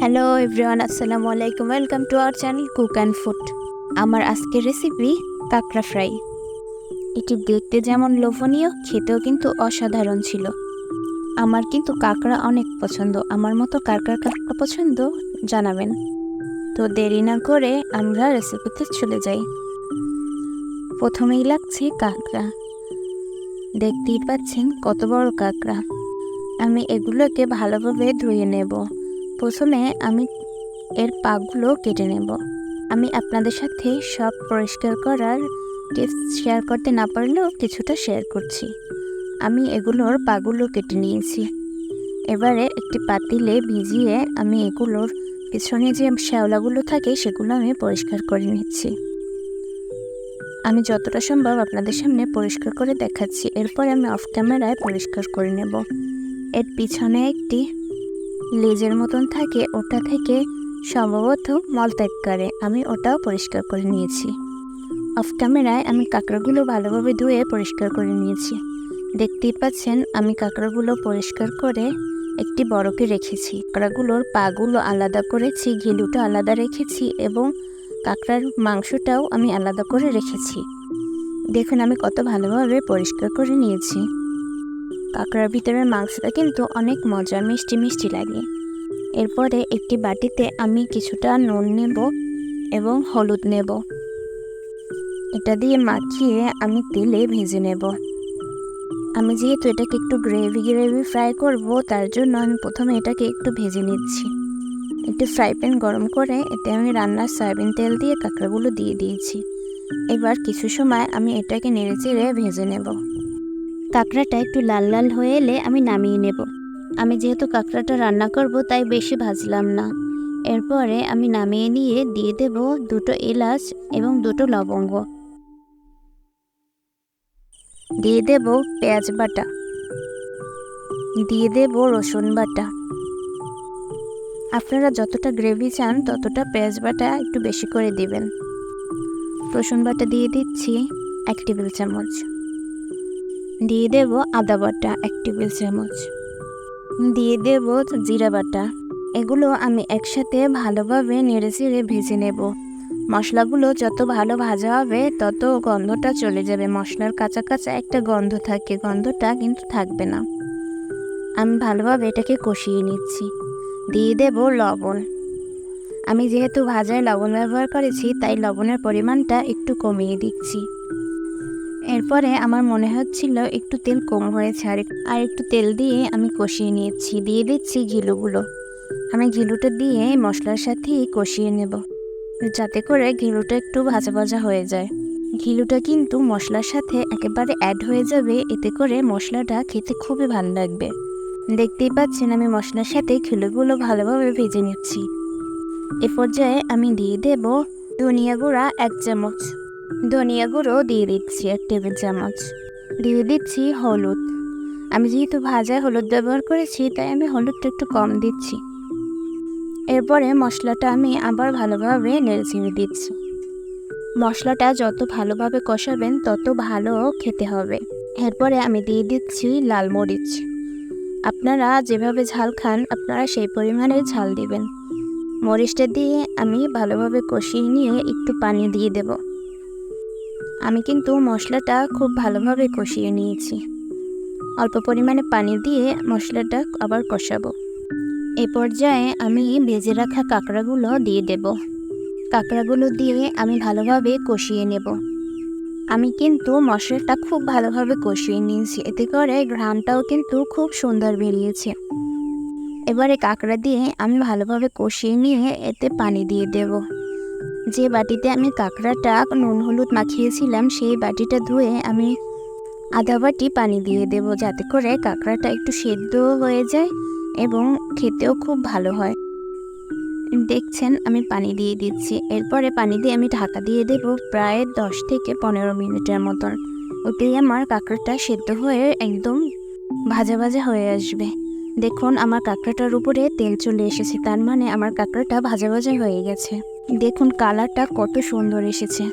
Hello everyone আসসালামু আলাইকুম welcome to our channel cook and food আমার আজকের রেসিপি কাঁকড়া ফ্রাই এটি দেখতে যেমন লোভনীয়, খেতেও কিন্তু অসাধারণ ছিল। আমার কিন্তু কাঁকড়া অনেক পছন্দ। আমার মতো কাঁকড়া কাঁকড়া পছন্দ জানাবেন। তো দেরি না করে আমরা রেসিপিতে চলে যাই। প্রথমেই লাগছে কাঁকড়া। দেখতেই পাচ্ছেন কত বড় কাঁকড়া। আমি এগুলোকে ভালোভাবে ধুয়ে নেব। প্রথমে আমি এর পাগুলো কেটে নেব। আমি আপনাদের সাথে সব পরিষ্কার করার টিপস শেয়ার করতে না পারলেও কিছুটা শেয়ার করছি। আমি এগুলোর পাগুলো কেটে নিয়েছি। এবারে একটি পাতিলে ভিজিয়ে আমি এগুলোর পিছনে যে শ্যাওলাগুলো থাকে সেগুলো আমি পরিষ্কার করে নিচ্ছি। আমি যতটা সম্ভব আপনাদের সামনে পরিষ্কার করে দেখাচ্ছি। এরপর আমি অফ ক্যামেরায় পরিষ্কার করে নেব। এর পিছনে একটি লেজের মতন থাকে, ওটা থেকে সম্ভবত মলত্যাগ করে। আমি ওটাও পরিষ্কার করে নিয়েছি। অফ ক্যামেরায় আমি কাঁকড়াগুলো ভালোভাবে ধুয়ে পরিষ্কার করে নিয়েছি। দেখতেই পাচ্ছেন, আমি কাঁকড়াগুলো পরিষ্কার করে একটি বড়কে রেখেছি। কাঁকড়াগুলোর পাগুলো আলাদা করেছি, ঘিলুটা আলাদা রেখেছি এবং কাঁকড়ার মাংসটাও আমি আলাদা করে রেখেছি। দেখুন, আমি কত ভালোভাবে পরিষ্কার করে নিয়েছি। কাঁকড়ার ভিতরের মাংসটা কিন্তু অনেক মজা মিষ্টি মিষ্টি লাগে। এরপরে একটি বাটিতে আমি কিছুটা নুন নেব এবং হলুদ নেব। এটা দিয়ে মাখিয়ে আমি তেলে ভেজে নেব। আমি যেহেতু এটাকে একটু গ্রেভি গ্রেভি ফ্রাই করব, তার জন্য আমি প্রথমে এটাকে একটু ভেজে নিচ্ছি। একটু ফ্রাই প্যান গরম করে এতে আমি রান্নার সয়াবিন তেল দিয়ে কাঁকড়াগুলো দিয়ে দিয়েছি। এবার কিছু সময় আমি এটাকে নেড়ে চেড়ে ভেজে নেব। কাঁকড়াটা একটু লাল লাল হয়ে এলে আমি নামিয়ে নেব। আমি যেহেতু কাঁকড়াটা রান্না করব, তাই বেশি ভাজলাম না। এরপরে আমি নামিয়ে নিয়ে দিয়ে দেব দুটো এলাচ এবং দুটো লবঙ্গ। দিয়ে দেব পেঁয়াজ বাটা। দিয়ে দেব রসুন বাটা। আপনারা যতটা গ্রেভি চান, ততটা পেঁয়াজ বাটা একটু বেশি করে দিবেন। রসুন বাটা দিয়ে দিচ্ছি এক টেবিল চামচ। দিয়ে দেব আদা বাটা এক টেবিল চামচ দিয়ে দেব জিরা বাটা। এগুলো আমি একসাথে ভালোভাবে নেড়ে চেড়ে ভেজে নেব। মশলাগুলো যত ভালো ভাজা হবে, তত গন্ধটা চলে যাবে। মশলার কাঁচা কাঁচা একটা গন্ধ থাকে, গন্ধটা কিন্তু থাকবে না। আমি ভালোভাবে এটাকে কষিয়ে নিচ্ছি। দিয়ে দেব লবণ। আমি যেহেতু ভাজায় লবণ ব্যবহার করেছি, তাই লবণের পরিমাণটা একটু কমিয়ে দিচ্ছি। এরপরে আমার মনে হচ্ছিল একটু তেল কম হয়েছে আর আর একটু তেল দিয়ে আমি কষিয়ে নিয়েছি, দিয়ে দিচ্ছি ঘিলুগুলো। আমি ঘিলুটা দিয়ে মশলার সাথেই কষিয়ে নেব, যাতে করে ঘিলুটা একটু ভাজা ভাজা হয়ে যায়। ঘিলুটা কিন্তু মশলার সাথে একেবারে অ্যাড হয়ে যাবে, এতে করে মশলাটা খেতে খুবই ভালো লাগবে। দেখতেই পাচ্ছেন আমি মশলার সাথে ঘিলুগুলো ভালোভাবে ভেজে নিচ্ছি। এ পর্যায়ে আমি দিয়ে দেব ধনিয়া গুঁড়া এক চামচ। ধনিয়া গুঁড়ো দিয়ে দিচ্ছি এক টেবিল চামচ। দিয়ে দিচ্ছি হলুদ। আমি যেহেতু ভাজায় হলুদ ব্যবহার করেছি, তাই আমি হলুদটা একটু কম দিচ্ছি। এরপরে মশলাটা আমি আবার ভালোভাবে নেড়ে দিচ্ছি। মশলাটা যত ভালোভাবে কষাবেন, তত ভালো খেতে হবে। এরপরে আমি দিয়ে দিচ্ছি লাল মরিচ। আপনারা যেভাবে ঝাল খান, আপনারা সেই পরিমাণে ঝাল দিবেন। মরিচটা দিয়ে আমি ভালোভাবে কষিয়ে নিয়ে একটু পানি দিয়ে দেব। আমি কিন্তু মশলাটা খুব ভালোভাবে কষিয়ে নিয়েছি। অল্প পরিমাণে পানি দিয়ে মশলাটা আবার কষাবো। এ পর্যায়ে আমি ভেজে রাখা কাঁকড়াগুলো দিয়ে দেব। কাঁকড়াগুলো দিয়ে আমি ভালোভাবে কষিয়ে নেব। আমি কিন্তু মশলাটা খুব ভালোভাবে কষিয়ে নিয়েছি। এতে করে ঘ্রাণটাও কিন্তু খুব সুন্দর বেরিয়েছে। এবারে কাঁকড়া দিয়ে আমি ভালোভাবে কষিয়ে নিয়ে এতে পানি দিয়ে দেব। যে বাটিতে আমি কাঁকড়াটা নুন হলুদ মাখিয়েছিলাম, সেই বাটিটা ধুয়ে আমি আধা বাটি পানি দিয়ে দেব যাতে করে কাঁকড়াটা একটু সেদ্ধ হয়ে যায় এবং খেতেও খুব ভালো হয়। দেখছেন, আমি পানি দিয়ে দিচ্ছি। এরপরে পানি দিয়ে আমি ঢাকা দিয়ে দেব প্রায় দশ থেকে পনেরো মিনিটের মতন। ওতেই আমার কাঁকড়াটা সেদ্ধ হয়ে একদম ভাজা ভাজা হয়ে আসবে। দেখুন, আমার কাঁকড়াটার উপরে তেল চলে এসেছে, তার মানে আমার কাঁকড়াটা ভাজা ভাজা হয়ে গেছে। দেখুন, কালারটা কত সুন্দর এসেছে।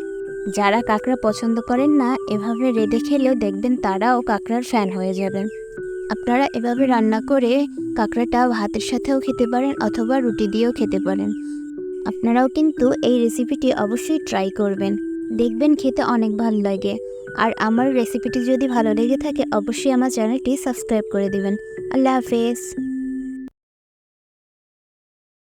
যারা কাঁকড়া পছন্দ করেন না, এভাবে রেঁধে খেলেও দেখবেন তারাও কাঁকড়ার ফ্যান হয়ে যাবেন। আপনারা এভাবে রান্না করে কাঁকড়াটা ভাতের সাথেও খেতে পারেন অথবা রুটি দিয়েও খেতে পারেন। আপনারাও কিন্তু এই রেসিপিটি অবশ্যই ট্রাই করবেন। দেখবেন খেতে অনেক ভালো লাগে। আর আমার রেসিপিটি যদি ভালো লেগে থাকে, অবশ্যই আমার চ্যানেলটি সাবস্ক্রাইব করে দেবেন। আল্লাহ হাফেজ।